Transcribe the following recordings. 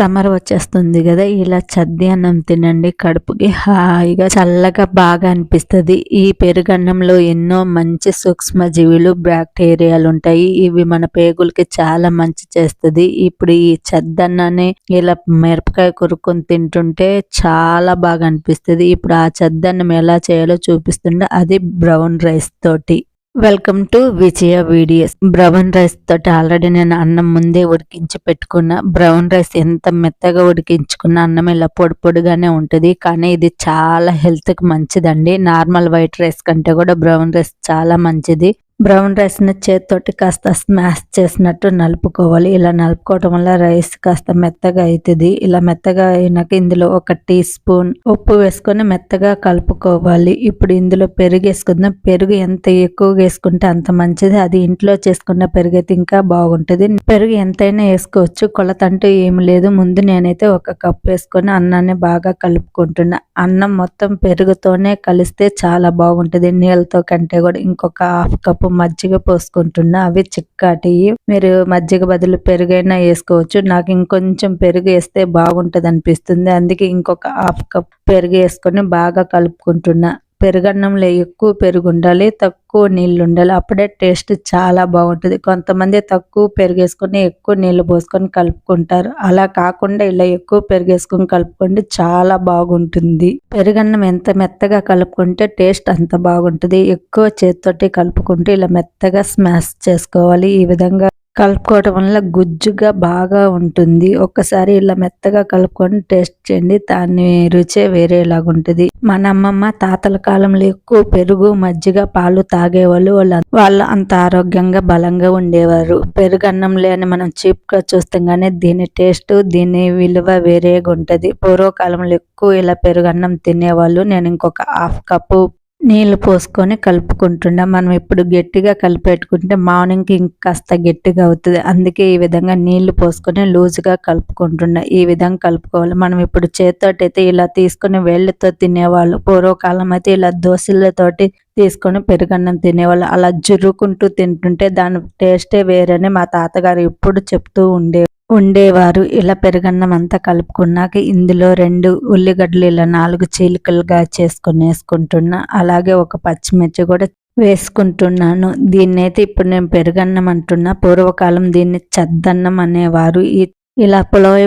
Summer వచ్చేస్తుంది కదా ఇలా చద్ది అన్నం తినండి కడుపుకి హాయిగా చల్లగా బాగా అనిపిస్తుంది. ఈ పెరుగన్నంలో ఎన్నో మంచి సూక్ష్మజీవులు బ్యాక్టీరియాలు ఉంటాయి. ఇవి మన పేగులకి చాలా మంచి చేస్తుంది. ఇప్పుడు ఈ చద్దన్నాన్ని ఇలా మిరపకాయ కొరుక్కొని తింటుంటే చాలా బాగా అనిపిస్తుంది. ఇప్పుడు ఆ చద్దన్నం ఎలా చేయాలో చూపిస్తుండే. అది బ్రౌన్ రైస్ తోటి. Welcome to Vijaya videos brown rice తోటి ఆల్రెడీ నేను అన్నం ముందే ఉడికించి పెట్టుకున్న. బ్రౌన్ రైస్ ఎంత మెత్తగా ఉడికించుకున్న అన్నం ఇలా పొడి పొడిగానే ఉంటుంది. కానీ ఇది చాలా హెల్త్కి మంచిదండి. నార్మల్ వైట్ రైస్ కంటే కూడా బ్రౌన్ రైస్ చాలా మంచిది. బ్రౌన్ రైస్ని చేతితోటి కాస్త స్మాష్ చేసినట్టు నలుపుకోవాలి. ఇలా నలుపుకోవటం వల్ల రైస్ కాస్త మెత్తగా అవుతుంది ఇలా మెత్తగా అయినాక ఇందులో ఒక టీ స్పూన్ ఉప్పు వేసుకొని మెత్తగా కలుపుకోవాలి. ఇప్పుడు ఇందులో పెరుగు వేసుకుందాం. పెరుగు ఎంత ఎక్కువగా వేసుకుంటే అంత మంచిది. అది ఇంట్లో చేసుకున్న పెరుగు అయితే ఇంకా బాగుంటుంది. పెరుగు ఎంతైనా వేసుకోవచ్చు. కొలత అంటూ ఏమి లేదు. ముందు నేనైతే ఒక కప్ వేసుకొని అన్నాన్ని బాగా కలుపుకుంటున్నా. అన్నం మొత్తం పెరుగుతోనే కలిస్తే చాలా బాగుంటుంది. నీళ్ళతో కంటే కూడా ఇంకొక హాఫ్ కప్ మజ్జిగ పోసుకుంటున్నా అవి చిక్కటి. మీరు మజ్జిగ బదులు పెరుగైనా వేసుకోవచ్చు. నాకు ఇంకొంచెం పెరుగు వేస్తే బాగుంటది అనిపిస్తుంది అందుకే ఇంకొక హాఫ్ కప్ పెరుగు వేసుకొని బాగా కలుపుకుంటున్నా. పెరుగన్నంలో ఎక్కువ పెరుగు ఉండాలి తక్కువ నీళ్ళు ఉండాలి అప్పుడే టేస్ట్ చాలా బాగుంటుంది. కొంతమంది తక్కువ పెరిగేసుకొని ఎక్కువ నీళ్ళు పోసుకొని కలుపుకుంటారు. అలా కాకుండా ఇలా ఎక్కువ పెరిగేసుకొని కలుపుకుంటే చాలా బాగుంటుంది. పెరుగన్నం ఎంత మెత్తగా కలుపుకుంటే టేస్ట్ అంత బాగుంటుంది. ఎక్కువ చేతితోటి కలుపుకుంటే ఇలా మెత్తగా స్మాష్ చేసుకోవాలి. ఈ విధంగా కలుపుకోవటం వల్ల గుజ్జుగా బాగా ఉంటుంది. ఒక్కసారి ఇలా మెత్తగా కలుపుకొని టేస్ట్ చేయండి. దాని రుచే వేరేలాగా ఉంటుంది. మన అమ్మమ్మ తాతల కాలంలో ఎక్కువ పెరుగు మజ్జిగ పాలు తాగేవాళ్ళు వాళ్ళు వాళ్ళు అంత ఆరోగ్యంగా బలంగా ఉండేవారు. పెరుగు అన్నం లేని మనం చీప్గా చూస్తాం కానీ దీని టేస్ట్ దీని విలువ వేరేగా ఉంటుంది. పూర్వకాలంలో ఎక్కువ ఇలా పెరుగు అన్నం తినేవాళ్ళు. నేను ఇంకొక హాఫ్ కప్పు నీళ్ళు పోసుకొని కలుపుకుంటుండే. మనం ఇప్పుడు గట్టిగా కలిపెట్టుకుంటే మార్నింగ్కి ఇంకాస్త గట్టిగా అవుతుంది. అందుకే ఈ విధంగా నీళ్ళు పోసుకొని లూజ్గా కలుపుకుంటుండే. ఈ విధంగా కలుపుకోవాలి. మనం ఇప్పుడు చేతితోటి ఇలా తీసుకొని వేళ్ళతో తినేవాళ్ళు పూర్వకాలం అయితే ఇలా దోశలతోటి తీసుకొని పెరుగన్నం తినేవాళ్ళు. అలా జురుకుంటూ తింటుంటే దాని టేస్టే వేరని మా తాతగారు ఎప్పుడు చెప్తూ ఉండే ఉండేవారు. ఇలా పెరుగన్నం అంతా కలుపుకున్నాక ఇందులో రెండు ఉల్లిగడ్డలు ఇలా నాలుగు చీలికలుగా చేసుకొని వేసుకుంటున్నా. అలాగే ఒక పచ్చిమిర్చి కూడా వేసుకుంటున్నాను. దీన్నైతే ఇప్పుడు నేను పెరుగన్నం అంటున్నా. పూర్వకాలం దీన్ని చద్దన్నం అనేవారు. ఈ ఇలా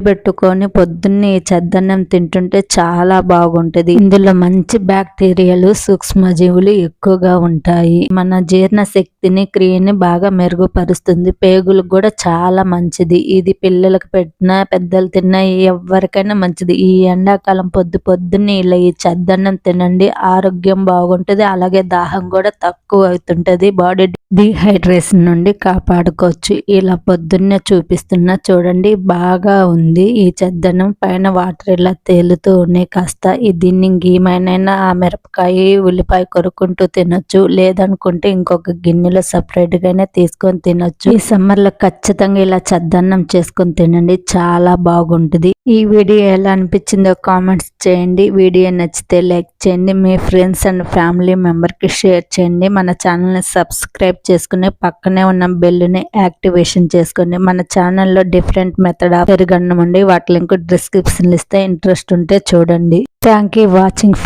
పెట్టుకొని పొద్దున్నే చెద్దన్నం తింటుంటే చాలా బాగుంటది. ఇందులో మంచి బ్యాక్టీరియాలు సూక్ష్మజీవులు ఎక్కువగా ఉంటాయి. మన జీర్ణ శక్తిని క్రియని బాగా మెరుగుపరుస్తుంది. పేగులకు కూడా చాలా మంచిది. ఇది పిల్లలకు పెట్టినా పెద్దలు తిన్నా ఎవరికైనా మంచిది. ఈ ఎండాకాలం పొద్దు పొద్దున్నే ఇలా ఈ చెద్దన్నం తినండి. ఆరోగ్యం బాగుంటది. అలాగే దాహం కూడా తక్కువ అవుతుంటది. బాడీ డిహైడ్రేషన్ నుండి కాపాడుకోవచ్చు. ఇలా పొద్దున్నే చూపిస్తున్నా చూడండి బాగా ఉంది. ఈ చెద్దనం పైన వాటర్ ఇలా తేలుతూ ఉన్నాయి. కాస్త దీన్ని ఇంకేమైనా ఆ మిరపకాయ ఉల్లిపాయ కొరుకుంటూ తినొచ్చు. లేదనుకుంటే ఇంకొక గిన్నెలో సపరేట్ గానే తీసుకొని తినొచ్చు. ఈ సమ్మర్లో ఖచ్చితంగా ఇలా చెద్దన్నం చేసుకొని తినండి. చాలా బాగుంటుంది. ఈ వీడియో ఎలా అనిపించిందో కామెంట్స్ చేయండి. వీడియో నచ్చితే లైక్ చేయండి. మీ ఫ్రెండ్స్ అండ్ ఫ్యామిలీ మెంబర్కి షేర్ చేయండి. మన ఛానల్ని సబ్స్క్రైబ్ చేసుకుని పక్కనే ఉన్న బెల్లుని యాక్టివేషన్ చేసుకుని మన ఛానల్లో డిఫరెంట్ మెథడ్ ఆఫ్ పెరుగన్నం ఉండి వాటి లింక్ డిస్క్రిప్షన్ ఇస్తే ఇంట్రెస్ట్ ఉంటే చూడండి. Thank you watching